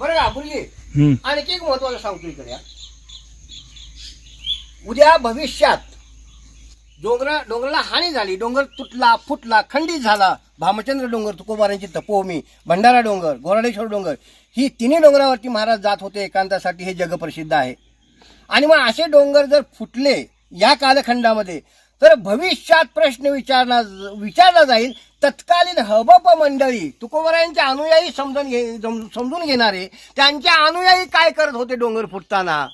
बरं का हम्म. आणखी एक महत्वाचं सांगतो इकडे. उद्या भविष्यात डोंगर डोंगराला हानी झाली डोंगर तुटला फुटला खंडित झाला भामचंद्र डोंगर तुकोबारांची तपोभूमी भंडारा डोंगर गोराडेश्वर डोंगर ही तिन्ही डोंगरावरती महाराज जात होते एकांतासाठी हे जगप्रसिद्ध आहे आणि मग असे डोंगर जर फुटले या कालखंडामध्ये तर भविष्यात प्रश्न विचारला विचारला जाईल तत्कालीन हबप मंडळी तुकोबरायांचे अनुयायी समजून घे समजून घेणारे त्यांचे अनुयायी काय करत होते डोंगर फुटताना?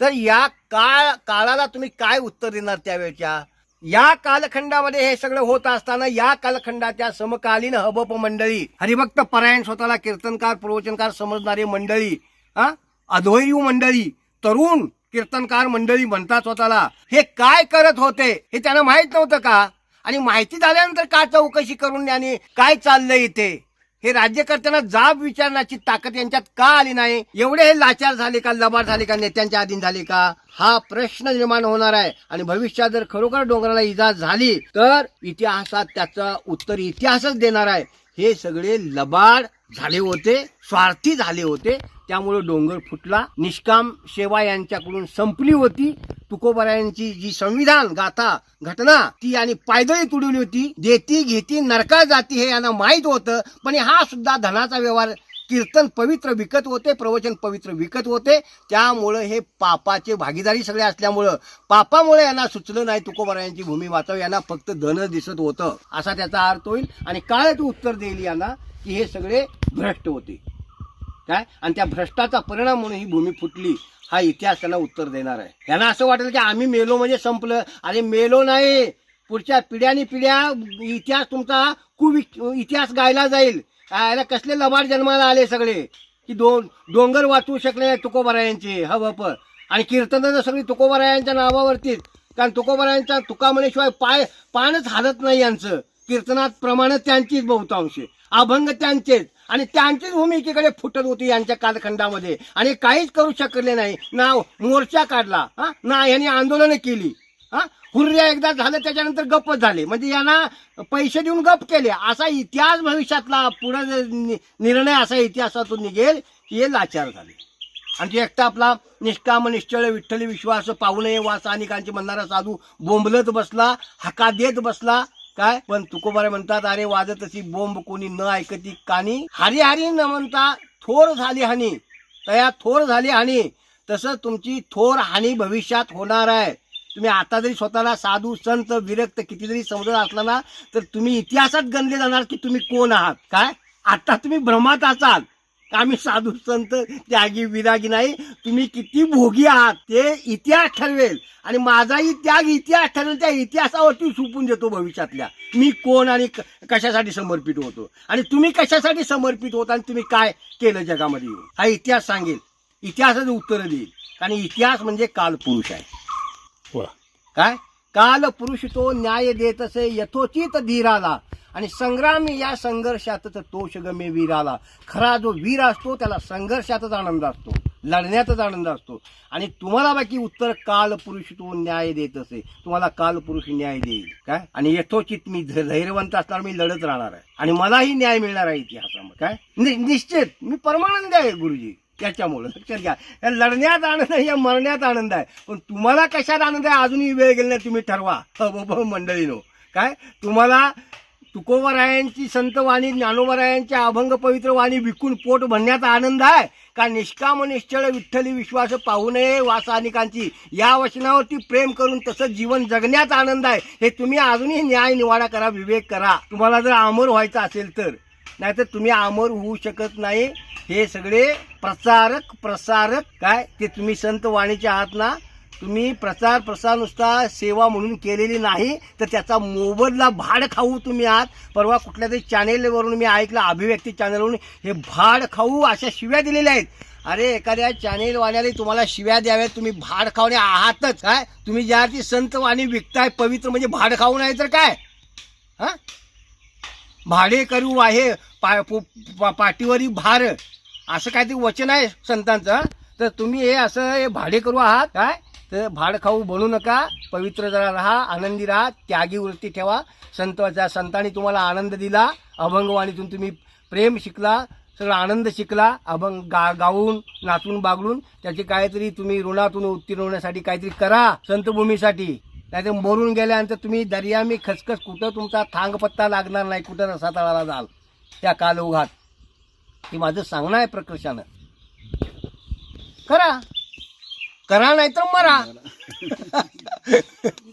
तर या काळ काळाला तुम्ही काय उत्तर देणार त्यावेळच्या? या कालखंडामध्ये हे सगळं होत असताना या कालखंडाच्या समकालीन हबप मंडळी हरिभक्त परायण स्वतःला कीर्तनकार प्रवचनकार समजणारे मंडळी हा? अद्वैर्यू मंडळी तरुण कीर्तनकार मंडळी म्हणतात स्वतःला हे काय करत होते? हे त्यांना माहीत नव्हतं का? आणि माहिती झाल्यानंतर का चौकशी करून त्याने काय चाललंय इथे? हे राज्यकर्त्यांना जाब विचारण्याची ताकद यांच्यात का आली नाही? एवढे हे लाचार झाले का? लबाड झाले का? नेत्यांच्या अधीन झाले का? हा प्रश्न निर्माण होणार आहे. आणि भविष्यात जर खरोखर डोंगराला इजा झाली तर इतिहासात त्याचं उत्तर इतिहासच देणार आहे. हे सगळे लबाड झाले होते स्वार्थी झाले होते. त्यामुळे डोंगर फुटला. निष्काम सेवा यांच्याकडून संपली होती. तुकोबरायांची जी संविधान गाथा घटना ती आणि पायदळी तुडवली होती. देती घेती नरका जाती हे यांना माहीत होतं. पण हा सुद्धा धनाचा व्यवहार. कीर्तन पवित्र विकत होते प्रवचन पवित्र विकत होते. त्यामुळं हे पापाचे भागीदारी सगळे असल्यामुळं पापामुळे यांना सुचलं नाही. तुकोबरायांची भूमी वाचव यांना फक्त धन दिसत होतं. असा त्याचा अर्थ होईल. आणि काळ तू उत्तर देईल यांना. की हे सगळे भ्रष्ट होते. काय? आणि त्या भ्रष्टाचा परिणाम म्हणून ही भूमी फुटली हा इतिहास त्यांना उत्तर देणार आहे. त्यांना असं वाटलं की आम्ही मेलो म्हणजे संपलं. अरे मेलो नाही. पुढच्या पिढ्यानी पिढ्या इतिहास तुमचा खूप इतिहास गायला जाईल. याला कसले लबाड जन्माला आले सगळे. की दोन डोंगर वाचवू शकले नाही तुकोबरायांचे. हवप आणि कीर्तन सगळी तुकोबरायांच्या नावावरतीच कारण तुकोबरायांचा तुका म्हणल्याशिवाय पाय पानच हालत नाही यांचं. कीर्तनात प्रमाणच त्यांचीच बहुतांश अभंग त्यांचेच. आणि त्यांचीच भूमिकेकडे फुटत होती यांच्या कालखंडामध्ये. आणि काहीच करू शकले नाही. ना मोर्चा काढला. हा? ना यांनी आंदोलनं केली. हा? हुर्या एकदा झालं त्याच्यानंतर गप्प झाले. म्हणजे यांना पैसे देऊन गप केले. असा इतिहास भविष्यातला पुढे निर्णय असा इतिहासातून निघेल की हे लाचार झाले. आणि ते एकटा आपला निष्काम निश्चळ विठ्ठली विश्वास पाहू नये वास अनेकांचे म्हणणारा साधू बोंबलत बसला हका देत बसला काय? पण तुकोबारे म्हणतात अरे वाजत अशी बोंब कोणी न ऐकती कानी. हरी हरी न म्हणता थोर झाली हानी. तया थोर झाली हानी. तसं तुमची थोर हानी भविष्यात होणार आहे. तुम्ही आता जरी स्वतःला साधू संत विरक्त किती जरी समजत असला ना तर तुम्ही इतिहासात गणले जाणार की तुम्ही कोण आहात. काय? आता तुम्ही भ्रमात असाल. आम्ही साधू संत त्यागी विरागी नाही. तुम्ही किती भोगी आहात ते इतिहास ठरवेल. आणि माझाही त्याग इतिहास ठरवेल त्या इतिहासावरती सुपून देतो भविष्यातल्या. मी कोण आणि कशासाठी समर्पित होतो? आणि तुम्ही कशासाठी समर्पित होता आणि तुम्ही काय केलं जगामध्ये येऊन? हा इतिहास सांगेल. इतिहासाचं उत्तर देईल. कारण इतिहास म्हणजे कालपुरुष आहे. काय? काल पुरुष तो न्याय देत असे यथोचित धीराला. आणि संग्रामी या संघर्षातच तोष गमे वीराला खरा जो वीर असतो त्याला संघर्षातच आनंद असतो लढण्याचाच आनंद असतो. आणि तुम्हाला बाकी उत्तर काल पुरुष तो न्याय देत असे. तुम्हाला काल पुरुष न्याय देईल. काय? आणि यथोचित मी धैर्यवंत असणार मी लढत राहणार आहे. आणि मलाही न्याय मिळणार आहे इतिहासामध्ये. काय? नि- निश्चित. मी परमानंद आहे गुरुजी. त्याच्यामुळं लक्षात घ्या. या लढण्यात आनंद आहे या मरण्यात आनंद आहे. पण तुम्हाला कशात आनंद आहे? अजूनही वेळ गेला नाही तुम्ही ठरवा. हो, हो, हो, मंडळीनो. काय? तुम्हाला तुकोबरायांची संतवाणी वाणी अभंग पवित्र वाणी विकून पोट भरण्याचा आनंद आहे. का निष्काम निश्चळ विठ्ठली विश्वास पाहू नये वासानिकांची? या वचनावरती प्रेम करून तसं जीवन जगण्याचा आनंद आहे. हे तुम्ही अजूनही न्याय निवाडा करा विवेक करा. तुम्हाला जर अमर व्हायचं असेल तर. नाहीतर तुम्ही अमर होऊ शकत नाही. हे सगळे प्रचारक प्रसारक काय? ते तुम्ही संत वाणीच्या आहात ना? तुम्ही प्रचार प्रसार नुसता सेवा म्हणून केलेली नाही तर त्याचा मोबदला भाड खाऊ तुम्ही आहात. परवा कुठल्या तरी चॅनेलवरून मी ऐकलं अभिव्यक्ती चॅनेलवरून हे भाड खाऊ अशा शिव्या दिलेल्या आहेत. अरे एखाद्या चॅनेलवाल्याने तुम्हाला शिव्या द्याव्यात तुम्ही भाड खावणे आहातच काय तुम्ही ज्या ती संत वाणी विकताय पवित्र म्हणजे भाड खाऊ नाही तर काय? हां? भाडे करू आहे पा पा- पाठीवरी भार. असं काहीतरी वचन आहे संतांचं तर तुम्ही हे असं हे भाडे करू आहात काय? तर भाड खाऊ बनू नका पवित्र जरा राहा आनंदी राहा त्यागी वृत्ती ठेवा. संतांच्या संतांनी तुम्हाला आनंद दिला अभंगवाणीतून तुम्ही प्रेम शिकला सगळा आनंद शिकला अभंग गा गाऊन नाचून बागडून त्याची काहीतरी तुम्ही ऋणातून उत्तीर्ण होण्यासाठी काहीतरी करा संतभूमीसाठी. नाहीतर मरून गेल्यानंतर तुम्ही दर्यामी खसखस कुठं तुमचा थांग पत्ता लागणार नाही कुठं रसातळाला जाल. त्या कालौघात हे माझं सांगणं आहे प्रकर्षानं. करा. करा नाही तर मरा.